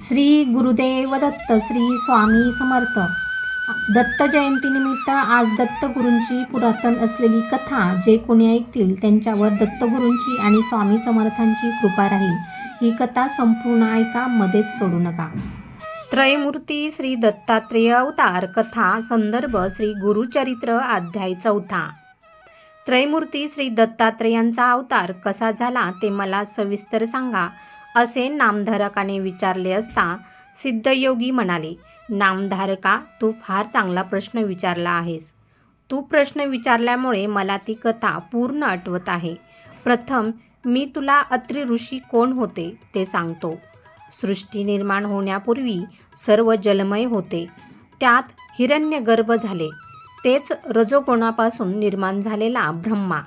श्री गुरुदेव दत्त श्री स्वामी समर्थ. दत्त जयंतीनिमित्त आज दत्तगुरूंची पुरातन असलेली कथा जे कोणी ऐकतील त्यांच्यावर दत्तगुरूंची आणि स्वामी समर्थांची कृपा राहील. ही कथा संपूर्ण ऐका मध्येच सोडू नका. त्रयमूर्ती श्री दत्तात्रेय अवतार कथा संदर्भ श्री गुरुचरित्र अध्याय चौथा. त्रयमूर्ती श्री दत्तात्रेयांचा अवतार कसा झाला ते मला सविस्तर सांगा. असे नामधारकाने विचारले असता सिद्धयोगी म्हणाले नामधारका तू फार चांगला प्रश्न विचारला आहेस. तू प्रश्न विचारल्यामुळे मला ती कथा पूर्ण आठवत आहे. प्रथम मी तुला अत्रि ऋषी कोण होते ते सांगतो. सृष्टी निर्माण होण्यापूर्वी सर्व जलमय होते. त्यात हिरण्यगर्भ झाले. तेच रजोगुणापासून निर्माण झालेला ब्रह्मा.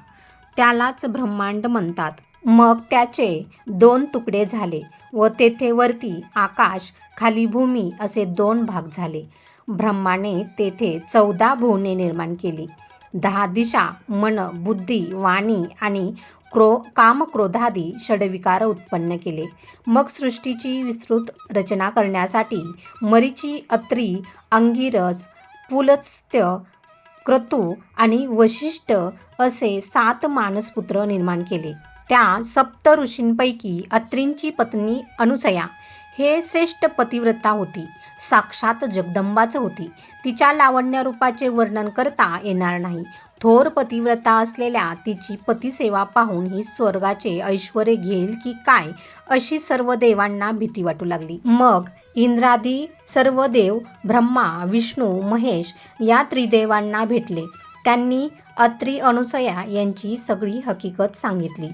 त्यालाच ब्रह्मांड म्हणतात. मग त्याचे दोन तुकडे झाले व तेथे वरती आकाश खाली भूमी असे दोन भाग झाले. ब्रह्माने तेथे चौदा भुवने निर्माण केली. दहा दिशा मन बुद्धी वाणी आणि क्रो कामक्रोधादी षडविकार उत्पन्न केले. मग सृष्टीची विस्तृत रचना करण्यासाठी मरीची अत्री अंगिरस पुलस्त्य क्रतू आणि वशिष्ठ असे सात मानसपुत्र निर्माण केले. त्या सप्त ऋषींपैकी अत्रींची पत्नी अनुसया हे श्रेष्ठ पतिव्रता होती. साक्षात जगदंबाच होती. तिच्या लावण्य रूपाचे वर्णन करता येणार नाही. थोर पतिव्रता असलेल्या तिची पतिसेवा पाहून ही स्वर्गाचे ऐश्वर घेईल की काय अशी सर्व देवांना भीती वाटू लागली. मग इंद्रादी सर्व देव ब्रह्मा विष्णू महेश या त्रिदेवांना भेटले. त्यांनी अत्री अनुसया यांची सगळी हकीकत सांगितली.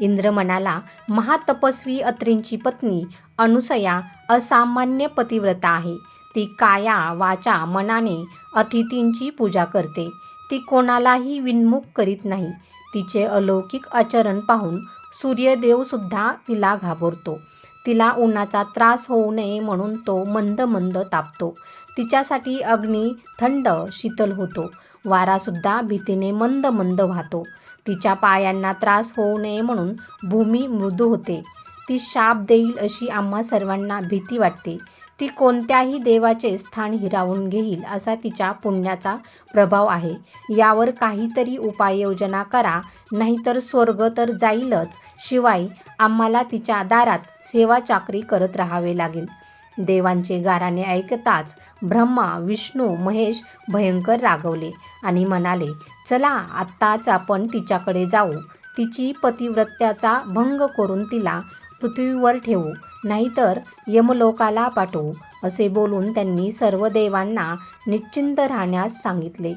इंद्र म्हणाला महातपस्वी अत्रींची पत्नी अनुसया असामान्य पतिव्रता आहे. ती काया वाचा मनाने अतिथींची पूजा करते. ती कोणालाही विन्मुख करीत नाही. तिचे अलौकिक आचरण पाहून सूर्यदेवसुद्धा तिला घाबरतो. तिला उन्हाचा त्रास होऊ नये म्हणून तो मंद मंद तापतो. तिच्यासाठी अग्नी थंड शीतल होतो. वारासुद्धा भीतीने मंद मंद वाहतो. तिच्या पायांना त्रास होऊ नये म्हणून भूमी मृदू होते. ती शाप देईल अशी आम्हा सर्वांना भीती वाटते. ती कोणत्याही देवाचे स्थान हिरावून घेईल असा तिच्या पुण्याचा प्रभाव आहे. यावर काहीतरी उपाययोजना करा नाहीतर स्वर्ग तर जाईलच. शिवाय आम्हाला तिच्या दारात सेवा चाकरी करत राहावे लागेल. देवांचे गाराने ऐकताच ब्रह्मा विष्णू महेश भयंकर रागवले आणि म्हणाले चला आत्ताच आपण तिच्याकडे जाऊ. तिची पतिव्रत्याचा भंग करून तिला पृथ्वीवर ठेवू. नाहीतर यमलोकाला पाठवू असे बोलून त्यांनी सर्व देवांना निश्चिंत राहण्यास सांगितले.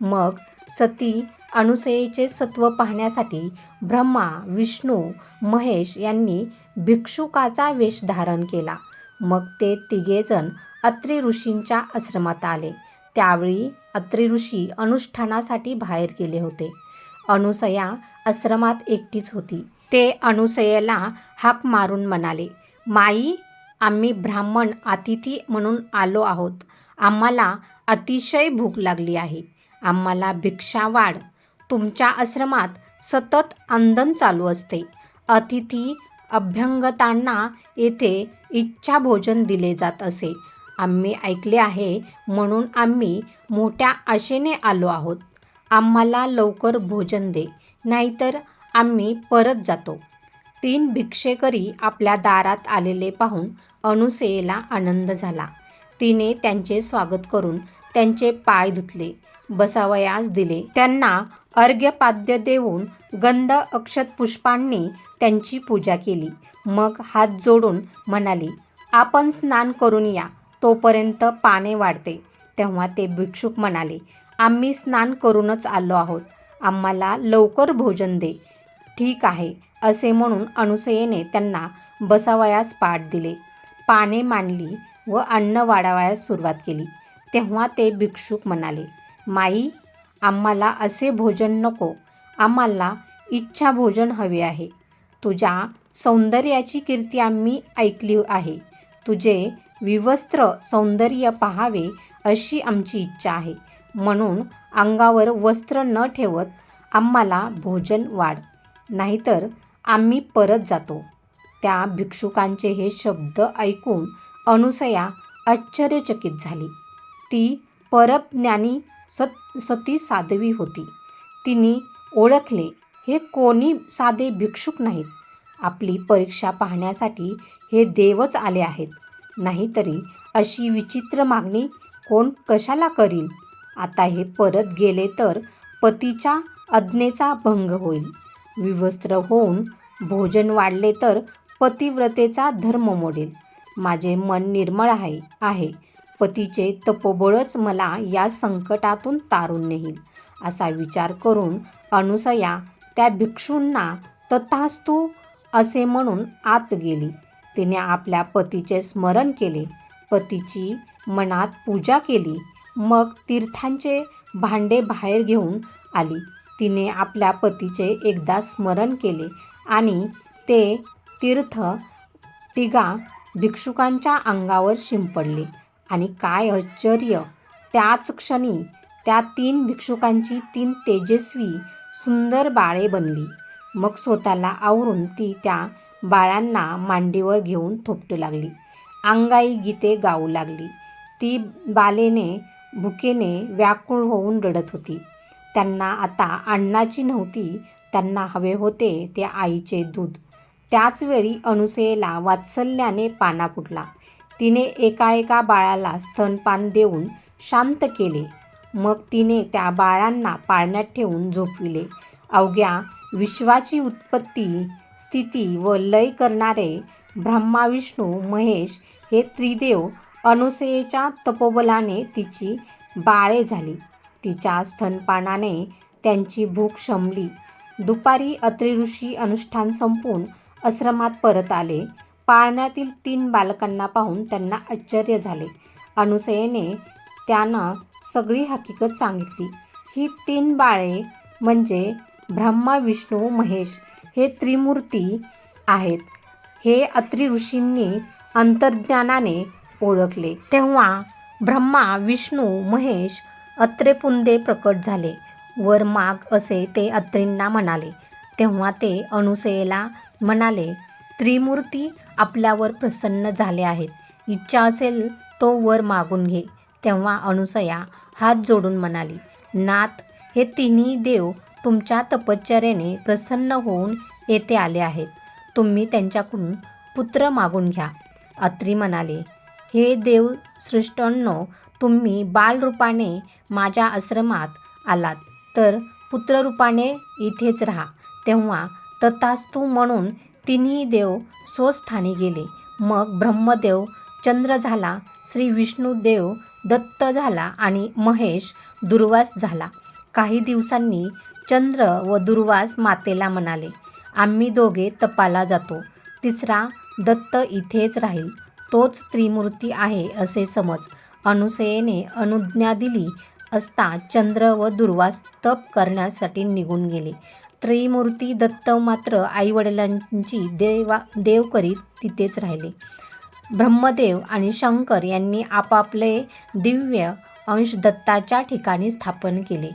मग सती अनुसयेचे सत्व पाहण्यासाठी ब्रह्मा विष्णू महेश यांनी भिक्षुकाचा वेश धारण केला. मग ते तिघेजण अत्रि ऋषींच्या आश्रमात आले. त्यावेळी अत्रि ऋषी अनुष्ठानासाठी बाहेर गेले होते. अनुसया आश्रमात एकटीच होती. ते अनुसयेला हाक मारून म्हणाले माई आम्ही ब्राह्मण अतिथी म्हणून आलो आहोत. आम्हाला अतिशय भूक लागली आहे. आम्हाला भिक्षा वाढ. तुमच्या आश्रमात सतत आंदन चालू असते. अतिथी अभ्यंगतांना येथे इच्छा भोजन दिले जात असे. आम्ही ऐकले आहे म्हणून आम्ही मोठ्या आशेने आलो आहोत. आम्हाला लवकर भोजन दे नाहीतर आम्ही परत जातो. तीन भिक्षेकरी आपल्या दारात आलेले पाहून अनुसेला आनंद झाला. तिने त्यांचे स्वागत करून त्यांचे पाय धुतले बसावयास दिले. त्यांना अर्घ्यपाद्य देऊन गंध अक्षत पुष्पांनी त्यांची पूजा केली. मग हात जोडून म्हणाली आपण स्नान करून या तोपर्यंत पाने वाढते. तेव्हा ते भिक्षुक म्हणाले आम्ही स्नान करूनच आलो आहोत. आम्हाला लवकर भोजन दे. ठीक आहे असे म्हणून अनुसयेने त्यांना बसावयास पाठ दिले. पाने मांडली व अन्न वाढावयास सुरुवात केली. तेव्हा ते भिक्षुक म्हणाले माई आम्हाला असे भोजन नको. आम्हाला इच्छा भोजन हवे आहे. तुझ्या सौंदर्याची कीर्ती आम्ही ऐकली आहे. तुझे विवस्त्र सौंदर्य पाहावे अशी आमची इच्छा आहे. म्हणून अंगावर वस्त्र न ठेवत आम्हाला भोजन वाढ. नाहीतर आम्ही परत जातो. त्या भिक्षुकांचे हे शब्द ऐकून अनुसया आश्चर्यचकित झाली. ती परज्ञानी सत सती साध्वी होती. तिने ओळखले हे कोणी साधे भिक्षुक नाहीत. आपली परीक्षा पाहण्यासाठी हे देवच आले आहेत. नाहीतरी अशी विचित्र मागणी कोण कशाला करील? आता हे परत गेले तर पतीच्या आज्ञेचा भंग होईल. विवस्त्र होऊन भोजन वाढले तर पतिव्रतेचा धर्म मोडेल. माझे मन निर्मळ आहे आहे. पतीचे तपोबळच मला या संकटातून तारून नेईल असा विचार करून अनुसया त्या भिक्षूंना तथास्तू असे म्हणून आत गेली. तिने आपल्या पतीचे स्मरण केले. पतीची मनात पूजा केली. मग तीर्थांचे भांडे बाहेर घेऊन आली. तिने आपल्या पतीचे एकदा स्मरण केले आणि ते तीर्थ तिघा भिक्षुकांच्या अंगावर शिंपडले. आणि काय आश्चर्य! त्याच क्षणी त्या तीन भिक्षुकांची तीन तेजस्वी सुंदर बाळे बनली. मग स्वतःला आवरून ती त्या बाळांना मांडीवर घेऊन थोपटू लागली. अंगाई गीते गाऊ लागली. ती बालेने भुकेने व्याकुळ होऊन रडत होती. त्यांना आता अण्णाची नव्हती त्यांना हवे होते ते आईचे दूध. त्याचवेळी अनुसेला वात्सल्याने पाना फुटला. तिने एका एका बाळाला स्तनपान देऊन शांत केले. मग तिने त्या बाळांना पाळण्यात ठेवून झोपविले. अवघ्या विश्वाची उत्पत्ती स्थिती व लय करणारे ब्रह्मा विष्णू महेश हे त्रिदेव अनुसयेच्या तपोबलाने तिची बाळे झाली. तिच्या स्तनपानाने त्यांची भूक शमली. दुपारी अत्रि ऋषी अनुष्ठान संपून आश्रमात परत आले. पाळण्यातील तीन बालकांना पाहून त्यांना आश्चर्य झाले. अनुसयेने त्यांना सगळी हकीकत सांगितली. ही तीन बाळे म्हणजे ब्रह्मा विष्णू महेश हे त्रिमूर्ती आहेत. हे अत्रि ऋषींनी अंतर्ज्ञानाने ओळखले. तेव्हा ब्रह्मा विष्णू महेश अत्रेपुंदे प्रकट झाले. वर माग असे ते अत्रींना म्हणाले. तेव्हा ते अनुसयेला म्हणाले त्रिमूर्ती आपल्यावर प्रसन्न झाले आहेत. इच्छा असेल तो वर मागून घे. तेव्हा अनुसया हात जोडून म्हणाली नाथ हे तिन्ही देव तुमच्या तपश्चर्याने प्रसन्न होऊन येथे आले आहेत. तुम्ही त्यांच्याकडून पुत्र मागून घ्या. अत्री म्हणाले हे देव सृष्टांनो तुम्ही बालरूपाने माझ्या आश्रमात आलात. तर पुत्ररूपाने इथेच राहा. तेव्हा तथास्तू म्हणून तिन्ही देव स्वस्थानी गेले. मग ब्रह्मदेव चंद्र झाला श्री विष्णुदेव दत्त झाला आणि महेश दुर्वास झाला. काही दिवसांनी चंद्र व दुर्वास मातेला म्हणाले आम्ही दोघे तपाला जातो. तिसरा दत्त इथेच राहील. तोच त्रिमूर्ती आहे असे समज. अनुसयेने अनुज्ञा दिली असता चंद्र व दुर्वास तप करण्यासाठी निघून गेले. त्रिमूर्ती दत्त मात्र आईवडिलांची देवा देव करीत तिथेच राहिले. ब्रह्मदेव आणि शंकर यांनी आपापले दिव्य अंश दत्ताच्या ठिकाणी स्थापन केले.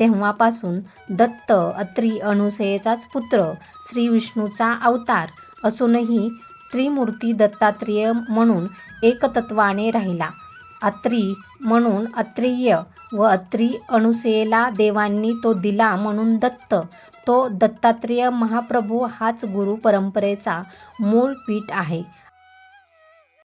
तेव्हापासून दत्त अत्री अनुसयेचाच पुत्र श्री विष्णूचा अवतार असूनही त्रिमूर्ती दत्तात्रेय म्हणून एकतत्वाने राहिला. अत्री म्हणून अत्रेय व अत्री अनुसयेला देवांनी तो दिला म्हणून दत्त तो दत्तात्रेय महाप्रभू हाच गुरु परंपरेचा मूळ पीठ आहे.